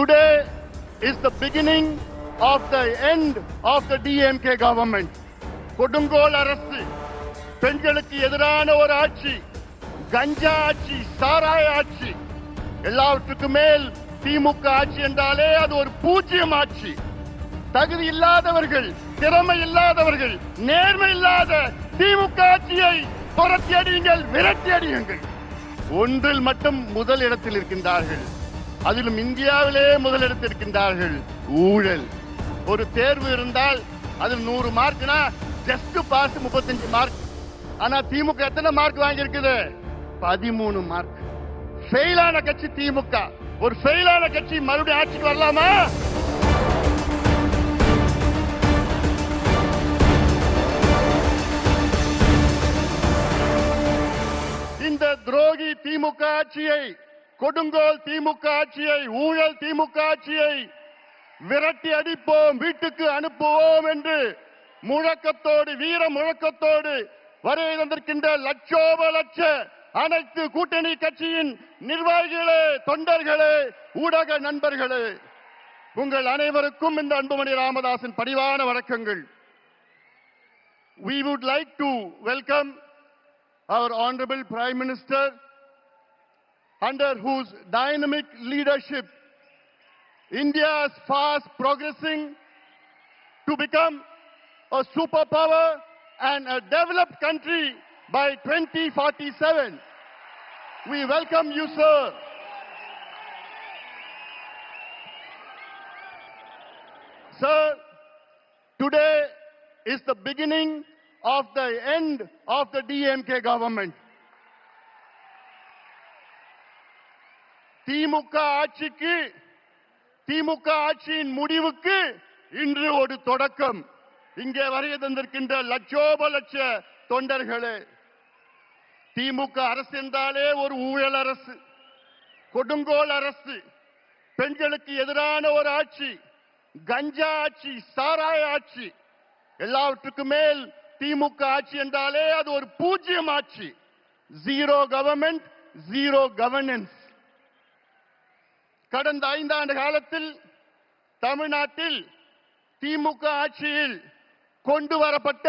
Today is the beginning of the end of the DMK government. கொடுங்கோல் அரசு பெண்களுக்கு எதிரான ஒரு ஆட்சி கஞ்சா ஆட்சி சாராய ஆட்சி எல்லாவற்றுக்கும் மேல் திமுக ஆட்சி என்றாலே அது ஒரு பூஜ்ஜியம் ஆட்சி தகுதி இல்லாதவர்கள் திறமை இல்லாதவர்கள் நேர்மை இல்லாத திமுக ஆட்சியை புரட்டி அடியுங்கள் விரட்டி அடியுங்கள். ஒன்றில் மட்டும் முதல் இடத்தில் இருக்கின்றார்கள். அதிலும் இந்தியாவிலே முதலிடத்திருக்கின்றார்கள் ஊழல். ஒரு தேர்வு இருந்தால் அதில் நூறு மார்க்னா ஜஸ்ட் பாஸ் முப்பத்தஞ்சு மார்க். ஆனா திமுக எத்தனை மார்க் வாங்கியிருக்குது? பதிமூணு மார்க். ஃபெயிலான கட்சி திமுக. ஒரு ஃபெயிலான கட்சி மறுபடியும் ஆட்சிக்கு வரலாமா? இந்த துரோகி திமுக ஆட்சியை கொடுங்கோல் திமுக ஆட்சியை ஊழல் திமுக ஆட்சியை விரட்டி அடிப்போம் வீட்டுக்கு அனுப்புவோம் என்று முழக்கத்தோடு வீர முழக்கத்தோடு வருகை தந்திருக்கின்ற லட்சோப லட்ச அனைத்து கூட்டணி கட்சியின் நிர்வாகிகளே தொண்டர்களே ஊடக நண்பர்களே உங்கள் அனைவருக்கும் இந்த அன்புமணி ராமதாசின் பணிவான வணக்கங்கள். We would like to welcome our honorable prime minister under whose dynamic leadership india is fast progressing to become a superpower and a developed country by 2047 we welcome you sir sir today is the beginning of the end of the DMK government. திமுக ஆட்சிக்கு திமுக ஆட்சியின் முடிவுக்கு இன்று ஒரு தொடக்கம். இங்கே வரைய தந்திருக்கின்ற லட்சோப லட்ச தொண்டர்களே திமுக அரசு என்றாலே ஒரு ஊழல் அரசு கொடுங்கோல் அரசு பெண்களுக்கு எதிரான ஒரு ஆட்சி கஞ்சா ஆட்சி சாராய ஆட்சி. எல்லாவற்றுக்கும் மேல் திமுக ஆட்சி என்றாலே அது ஒரு பூஜ்ஜியம் ஆட்சி. ஜீரோ கவர்மெண்ட் ஜீரோ கவர்னன்ஸ் கடந்த ஐந்தாண்டு காலத்தில் தமிழ்நாட்டில் திமுக ஆட்சியில் கொண்டு வரப்பட்ட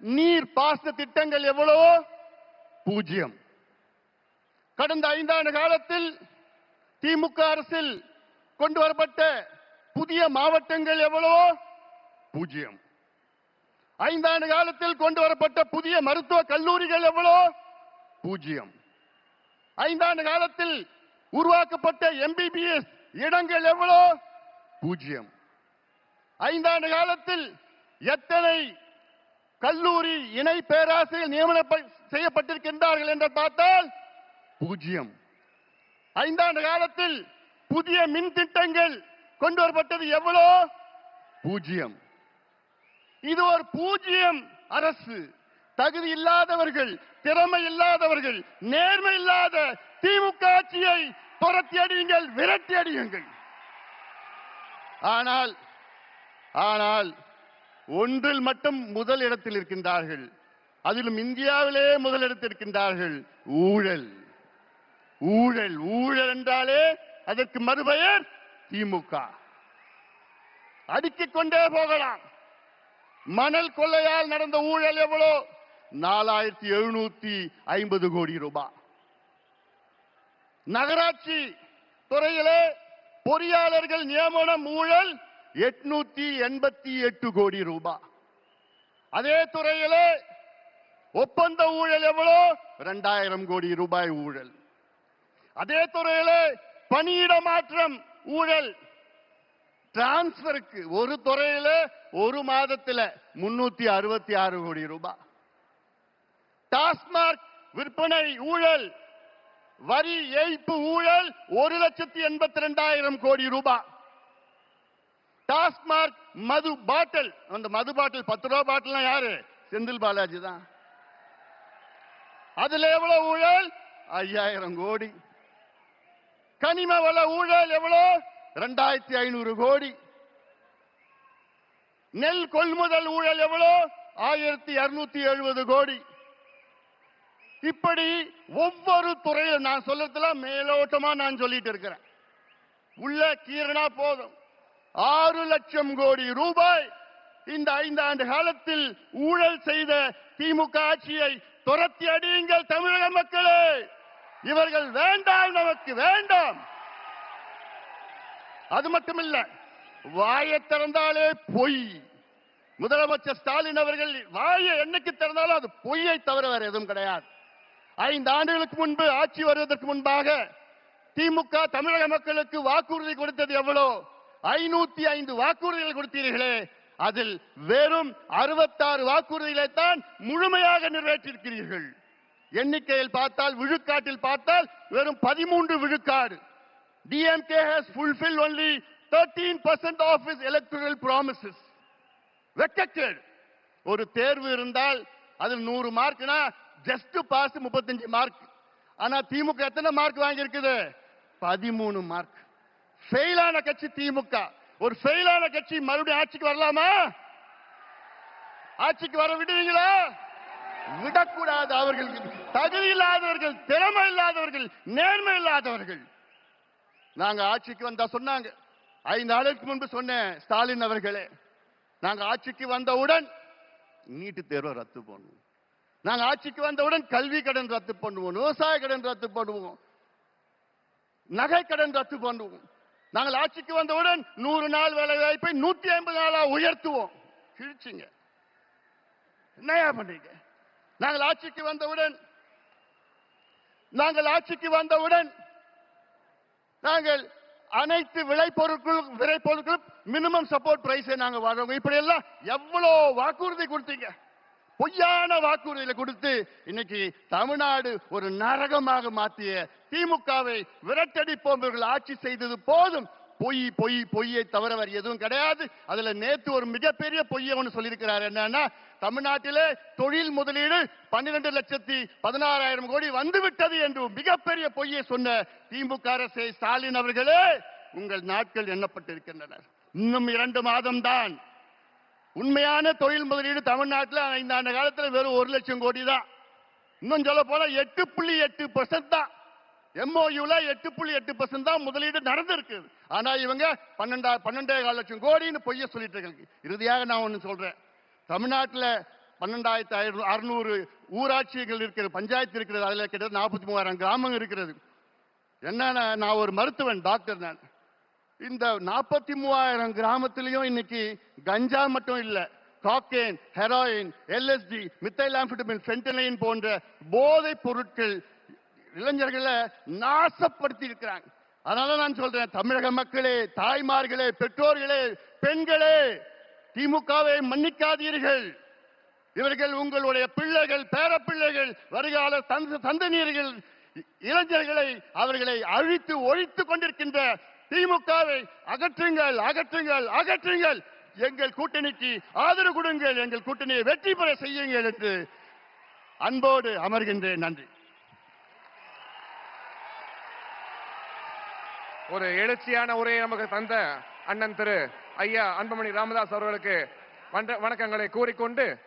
நீர் பாசன திட்டங்கள் எவ்வளவோ பூஜ்ஜியம். கடந்த ஐந்தாண்டு காலத்தில் திமுக அரசில் கொண்டு வரப்பட்ட புதிய மாவட்டங்கள் எவ்வளவோ பூஜ்ஜியம். ஐந்தாண்டு காலத்தில் கொண்டு வரப்பட்ட புதிய மருத்துவ கல்லூரிகள் எவ்வளோ பூஜ்ஜியம். ஐந்தாண்டு காலத்தில் உருவாக்கப்பட்ட எம்பிபிஎஸ் இடங்கள் எவ்வளோ? பூஜ்ஜியம். ஐந்தாண்டு காலத்தில் எத்தனை கல்லூரி இணை பேராசிரியர் நியமனம் செய்யப்பட்டிருக்கின்றார்கள் என்று பார்த்தால் பூஜ்ஜியம். ஐந்தாண்டு காலத்தில் புதிய மின் திட்டங்கள் கொண்டு வரப்பட்டது எவ்வளோ? பூஜ்ஜியம். இது ஒரு பூஜ்ஜியம் அரசு. தகுதி இல்லாதவர்கள் திறமை இல்லாதவர்கள் நேர்மை இல்லாத திமுக ஆட்சியை புரட்டி அடியுங்கள் விரட்டி அடியுங்கள் ஆனால் ஆனால் ஒன்றில் மட்டும் முதல் இடத்தில் இருக்கின்றார்கள். அதிலும் இந்தியாவிலே முதலிடத்திருக்கின்றார்கள் ஊழல். ஊழல் ஊழல் என்றாலே அதற்கு மறுபெயர் திமுக. அடுக்கிக் கொண்டே போகலாம். மணல் கொள்ளையால் நடந்த ஊழல் எவ்வளோ? நாலாயிரத்தி எழுநூத்தி ஐம்பது கோடி ரூபாய். நகராட்சி துறையிலே பொறியாளர்கள் நியமனம் ஊழல் எட்நூத்தி எண்பத்தி எட்டு கோடி ரூபாய் அதே துறையிலே ஒப்பந்த ஊழல் எவ்வளோ? ரெண்டாயிரம் கோடி ரூபாய் ஊழல். அதே துறையிலே பணியிட மாற்றம் ஊழல். டிரான்ஸ்பருக்கு ஒரு துறையில ஒரு மாதத்துல முன்னூத்தி அறுபத்தி ஆறு கோடி ரூபாய் டாஸ்மாக் விற்பனை ஊழல் வரி ஏய்ப்பு ஊழல் ஒரு லட்சத்தி எண்பத்தி ரெண்டாயிரம் கோடி ரூபாய் டாஸ்மாக் மது பாட்டில். அந்த மது பாட்டில் பத்து ரூபா பாட்டில் யாரு? செந்தில் பாலாஜி தான். அதுல எவ்வளவு ஊழல்? ஐயாயிரம் கோடி. கனிம வள ஊழல் எவ்வளவு ரெண்டாயிரத்தி ஐநூறு கோடி. நெல் கொள்முதல் ஊழல் எவ்வளோ? ஆயிரத்தி இருநூத்தி எழுபது கோடி. இப்படி ஒவ்வொரு துறையில் நான் சொல்லத்துல மேலோட்டமா நான் சொல்லிட்டு இருக்கிறேன். உள்ள கீரனா போதும். ஆறு லட்சம் கோடி ரூபாய் இந்த ஐந்தாண்டு காலத்தில் ஊழல் செய்த திமுக ஆட்சியை துரத்தி அடியுங்கள் தமிழக மக்களே. இவர்கள் வேண்டாம் நமக்கு வேண்டாம். அது மட்டுமில்ல வாயை திறந்தாலே பொய். முதலமைச்சர் ஸ்டாலின் அவர்கள் வாயை என்னைக்கு திறந்தாலும் அது பொய்யை தவிர வேற எதுவும் கிடையாது. ஐந்து ஆண்டுகளுக்கு முன்பு ஆட்சி வருவதற்கு முன்பாக திமுக தமிழக மக்களுக்கு வாக்குறுதி கொடுத்தது எவ்வளோ? ஐநூத்தி ஐந்து வாக்குறுதிகள் கொடுத்தீர்களே. அதில் வெறும் அறுபத்தாறு வாக்குறுதிகளை தான் முழுமையாக நிறைவேற்றிருக்கிறீர்கள் எண்ணிக்கையில் பார்த்தால் விழுக்காட்டில் பார்த்தால் வெறும் பதிமூன்று விழுக்காடு. DMK has fulfil only thirteen percent of is electoral promises வெக்கக்கேடு. ஒரு தேர்வு இருந்தால் அதில் நூறு மார்க்னா ஜஸ்ட் பாஸ் முப்பத்தஞ்சு மார்க் ஆனா திமுக எத்தனை மார்க் வாங்கி இருக்குது பதிமூணு மார்க் ஃபெயிலான கட்சி திமுக. ஒரு ஃபெயிலான கட்சி மறுபடியும் ஆட்சிக்கு வரலாமா? ஆட்சிக்கு வர விடுவீங்களா? விடக்கூடாது அவர்கள். தகுதி இல்லாதவர்கள் திறமை இல்லாதவர்கள் நேர்மை இல்லாதவர்கள். நாங்க ஆட்சிக்கு வந்தா சொன்னாங்க. ஐந்து நாளுக்கு முன்பு சொன்னேன் ஸ்டாலின் அவர்களே. நாங்க ஆட்சிக்கு வந்தவுடன் நீட்டு தேர்வை ரத்து பண்ணுவோம் நாங்க ஆட்சிக்கு வந்தவுடன் கல்வி கடன் ரத்து பண்ணுவோம் விவசாய கடன் ரத்து பண்ணுவோம் நகை கடன் ரத்து பண்ணுவோம். நாங்கள் ஆட்சிக்கு வந்தவுடன் நூறு நாள் வேலை வாய்ப்பை நூத்தி ஐம்பது நாளா உயர்த்துவோம். கிழிச்சிங்க. என்னையா பண்றீங்க? நாங்கள் ஆட்சிக்கு வந்தவுடன் நாங்கள் ஆட்சிக்கு வந்தவுடன் நாங்கள் அனைத்து விளைபொருட்கள் விளைபொருட்களும் மினிமம் சப்போர்ட் பிரைஸை நாங்கள் வாங்குவோம் இப்படி எல்லாம் எவ்வளவு வாக்குறுதி கொடுத்தீங்க? பொய்யான வாக்குறுதிகளை கொடுத்து இன்னைக்கு தமிழ்நாடு ஒரு நரகமாக மாற்றிய திமுகவை விரட்டடிப்போம் இவர்கள் ஆட்சி செய்தது போதும். பொய் பொய் பொய்யை தவிர வேறு எதுவும் கிடையாது. அதுல நேத்து ஒரு மிகப்பெரிய பொய்யை ஒன்று சொல்லியிருக்கிறார். என்னன்னா தமிழ்நாட்டிலே தொழில் முதலீடு பன்னிரண்டு லட்சத்தி பதினாறாயிரம் கோடி வந்துவிட்டது என்று மிகப்பெரிய பொய்யை சொன்ன திமுக அரசை ஸ்டாலின் அவர்களே உங்கள் நாட்கள் எண்ணப்பட்டிருக்கின்றனர் இன்னும் இரண்டு மாதம்தான் உண்மையான தொழில் முதலீடு தமிழ்நாட்டில் ஐந்தாண்டு காலத்தில் வெறும் ஒரு லட்சம் கோடி தான். இன்னும் சொல்ல போனால் எட்டு புள்ளி எட்டு பர்சன்ட் தான். எம்ஓயூல எட்டு புள்ளி எட்டு பர்சன்ட் தான் முதலீடு நடந்திருக்கு. ஆனா இவங்க பன்னெண்டா பன்னெண்டே கால் லட்சம் கோடின்னு பொய்ய சொல்லிட்டு இருக்காங்க. இறுதியாக நான் ஒன்று சொல்றேன். தமிழ்நாட்டில் பன்னெண்டாயிரத்தி ஐநூறு அறுநூறு ஊராட்சிகள் இருக்கிறது பஞ்சாயத்து இருக்கிறது அதில் கிட்டத்தட்ட நாற்பத்தி மூவாயிரம் கிராமம் இருக்கிறது. என்னென்ன நான் ஒரு மருத்துவன் டாக்டர் நான். இந்த நாற்பத்தி மூவாயிரம் கிராமத்திலையும் இன்னைக்கு கஞ்சா மட்டும் இல்ல cocaine heroin LSD methamphetamine fentanyl போன்ற போதைப் பொருட்கள் இளைஞர்களை நாசப்படுத்தி இருக்கிறாங்க. அதனால நான் சொல்றேன் தமிழக மக்களே தாய்மார்களே பெற்றோர்களே பெண்களே திமுகவை மன்னிக்காதீர்கள். இவர்கள் உங்களுடைய பிள்ளைகள் பேரப்பிள்ளைகள் வருகால சந்த சந்தனியர்கள் இளைஞர்களை அவர்களை அழித்து ஒழித்துக் கொண்டிருக்கின்ற திமுகவை அகற்றுங்கள் அகற்றுங்கள் அகற்றுங்கள். எங்கள் கூட்டணிக்கு ஆதரவு கொடுங்கள் எங்கள் கூட்டணியை வெற்றி பெற செய்யுங்கள் என்று அன்போடு அமர்கின்றேன். நன்றி. ஒரு எழுச்சியான உரையை நமக்கு தந்த அண்ணன் திரு ஐயா அன்புமணி ராமதாஸ் அவர்களுக்கு வணக்கங்களை கூறிக்கொண்டு